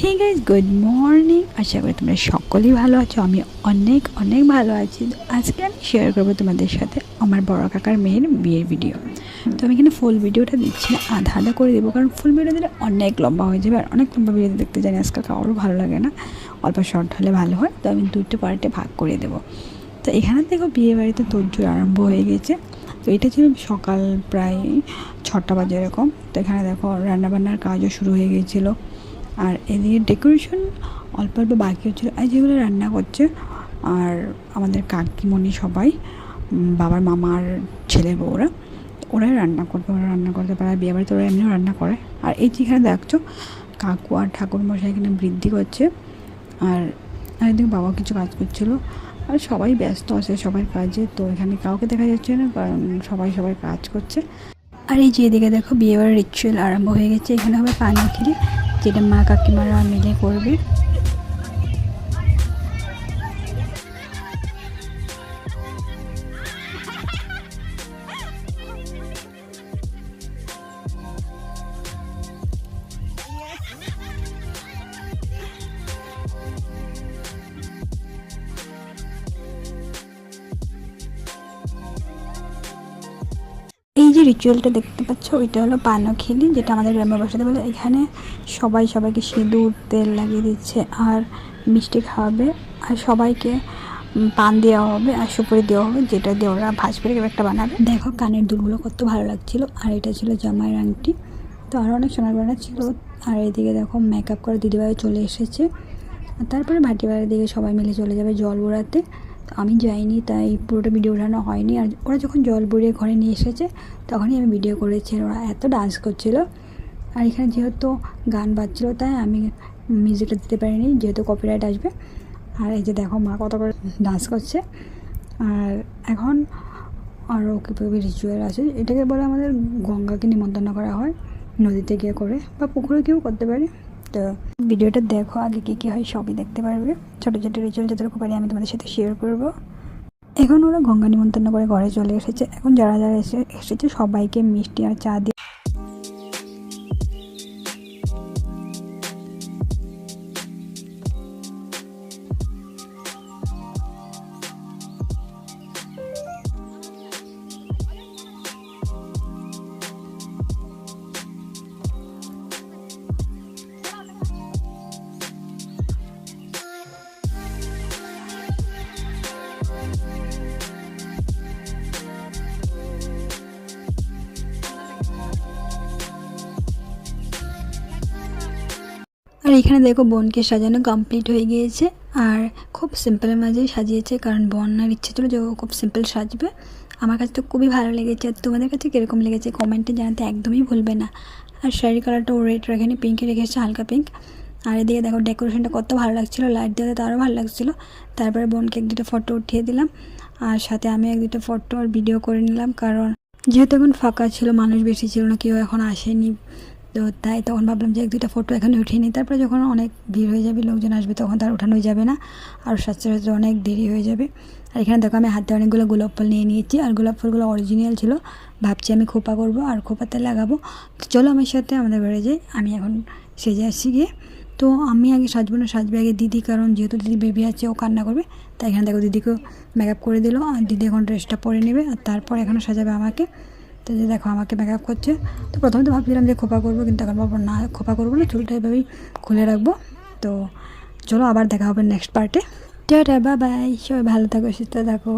হে guys good morning আশা করি তোমরা সকলেই ভালো আছো। আমি অনেক অনেক ভালো আছি। আজকে আমি শেয়ার করব তোমাদের সাথে আমার বড় কাকার মেয়ের বিয়ের ভিডিও তো আমি এখানে ফুল ভিডিওটা দিচ্ছি না আধা আধা করে দেবো। কারণ ফুল ভিডিও দিলে অনেক লম্বা হয়ে যাবে আর অনেক লম্বা ভিডিও দেখতে জানি আজকাল কারোর ভালো লাগে না। অল্প শর্ট হলে ভালো হয়। তো আমি দুটো পার্টে ভাগ করে দেবো। তো এখানে দেখো বিয়ে বাড়িতে তোরজোর আরম্ভ হয়ে গেছে। তো এটা ছিল সকাল প্রায় ছটা বাজে এরকম। তো এখানে দেখো রান্নাবান্নার কাজও শুরু হয়ে গিয়েছিল আর এদিকে ডেকোরেশন অল্প অল্প বাকি হচ্ছিল। আর যেগুলো রান্না করছে, আর আমাদের কাকিমণি সবাই বাবার মামার ছেলে বউরা, ওরাই রান্না করবে, ওরা রান্না করতে পারে বিয়ে বাড়িতে ওরা এমনিও রান্না করে। আর এই যেখানে দেখছ, কাকু আর ঠাকুর মশাই এখানে বৃদ্ধি করছে, আর আর এদিকে বাবা কিছু কাজ করছিল, আর সবাই ব্যস্ত আছে সবার কাজে, তো এখানে কাউকে দেখা যাচ্ছে না, কারণ সবাই সবাই কাজ করছে। আর এই যে এদিকে দেখো, বিয়েবাড়ির রিচুয়াল আরম্ভ হয়ে গেছে, এখানে হবে পানি খিরি মা কাকিমারা মিলে করবে। রিচুয়ালটা দেখতে পাচ্ছ, ওইটা হলো পানখিলি, যেটা আমাদের গ্রামের ভাষাতে বলে। এখানে সবাই সবাইকে সিঁদুর, তেল লাগিয়ে দিচ্ছে আর মিষ্টি খাওয়াবে আর সবাইকে পান দেওয়া হবে আর সুপুরি দেওয়া হবে, যেটা দিয়ে ওরা ভাজ কেউ একটা বানাবে। দেখো কানের দুলগুলো কত ভালো লাগছিল। আর এটা ছিল জামাইয়ের আংটি। তো আরও অনেক সোনার বানা ছিল। আর এদিকে দেখো মেকআপ করে দিদিভাই চলে এসেছে। তারপরে ভাটি বাড়ির দিকে সবাই মিলে চলে যাবে জল বোড়াতে। আমি যাইনি, তাই পুরোটা ভিডিও ওঠানো হয়নি। আর ওরা যখন জল বুড়িয়ে ঘরে নিয়ে এসেছে, তখনই আমি ভিডিও করেছি ওরা এত ডান্স করছিল। আর এখানে যেহেতু গান বাজছিল, তাই আমি মিউজিকটা দিতে পারিনি, যেহেতু কপিরাইট আসবে। আর এই যে দেখো মা কত করে ডান্স করছে। আর এখন আরও কীভাবে রিচুয়াল আছে, এটাকে বলে আমাদের গঙ্গাকে নিমন্ত্রণ করা হয়, নদীতে গিয়ে করে বা পুকুরে গিয়েও করতে পারি। তো ভিডিওটা দেখো আগে কী কী হয়, সবই দেখতে পারবে। ছোটো ছোটো রিচুয়াল যতটুকু পারি আমি তোমাদের সাথে শেয়ার করব। এখন ওরা গঙ্গা নিমন্ত্রণ করে ঘরে চলে এসেছে। এখন যারা যারা এসে এসেছে সবাইকে মিষ্টি আর চা দিয়ে আর এখানে দেখো বোনকে সাজানো কমপ্লিট হয়ে গিয়েছে। আর খুব সিম্পলের মাঝেই সাজিয়েছে, কারণ বন্যার ইচ্ছে ছিল যে ও খুব সিম্পল সাজবে। আমার কাছে তো খুবই ভালো লেগেছে। আর তোমাদের কাছে কীরকম লেগেছে কমেন্টে জানাতে একদমই ভুলবে না। আর শাড়ি কালারটা ও রেড রাখেনি পিঙ্কে রেখেছে হালকা পিঙ্ক আর এদিকে দেখো ডেকোরেশনটা কত ভালো লাগছিল লাইট দেওয়াতে তো আরও ভালো লাগছিল। তারপরে বোনকে এক দুটো ফটো উঠিয়ে দিলাম। আর সাথে আমি এক দুটো ফটো আর ভিডিও করে নিলাম, কারণ যেহেতু এখন ফাঁকা ছিল, মানুষ বেশি ছিল না, কেউ এখন আসেনি। তো তাই তখন ভাবলাম যে এক দুইটা ফটো এখানে উঠিয়ে নিই। তারপরে যখন অনেক ভিড় হয়ে যাবে, লোকজন আসবে, তখন তার ওঠানোই যাবে না। আর সাথে অনেক দেরি হয়ে যাবে। আর এখানে দেখো আমি হাতে অনেকগুলো গোলাপ ফুল নিয়ে নিয়েছি। আর গোলাপ ফুলগুলো অরিজিনাল ছিল। ভাবছি আমি খোপা করব আর খোপাতে লাগাবো। তো চলো আমার সাথে আমাদের ঘরে যাই। আমি এখন সেজে আসছি গিয়ে। তো আমি আগে সাজবো না, সাজবে আগে দিদি, কারণ যেহেতু দিদি বেবি আছে, ও কান্না করবে। তাই এখানে দেখো দিদিকেও মেকআপ করে দিলো। আর দিদি এখন ড্রেসটা পরে নেবে। আর তারপর এখানে সাজাবে আমাকে। তো যে দেখো আমাকে মেকআপ করছে। তো প্রথমে তো ভাবছিলাম যে খোপা করব, কিন্তু এখন বাবা না, খোপা করব না, চুলটা এভাবেই খুলে রাখব। তো চলো আবার দেখা হবে নেক্সট পার্টে টাটা বা বাই সবাই ভালো থাকো, সুস্থ থাকো।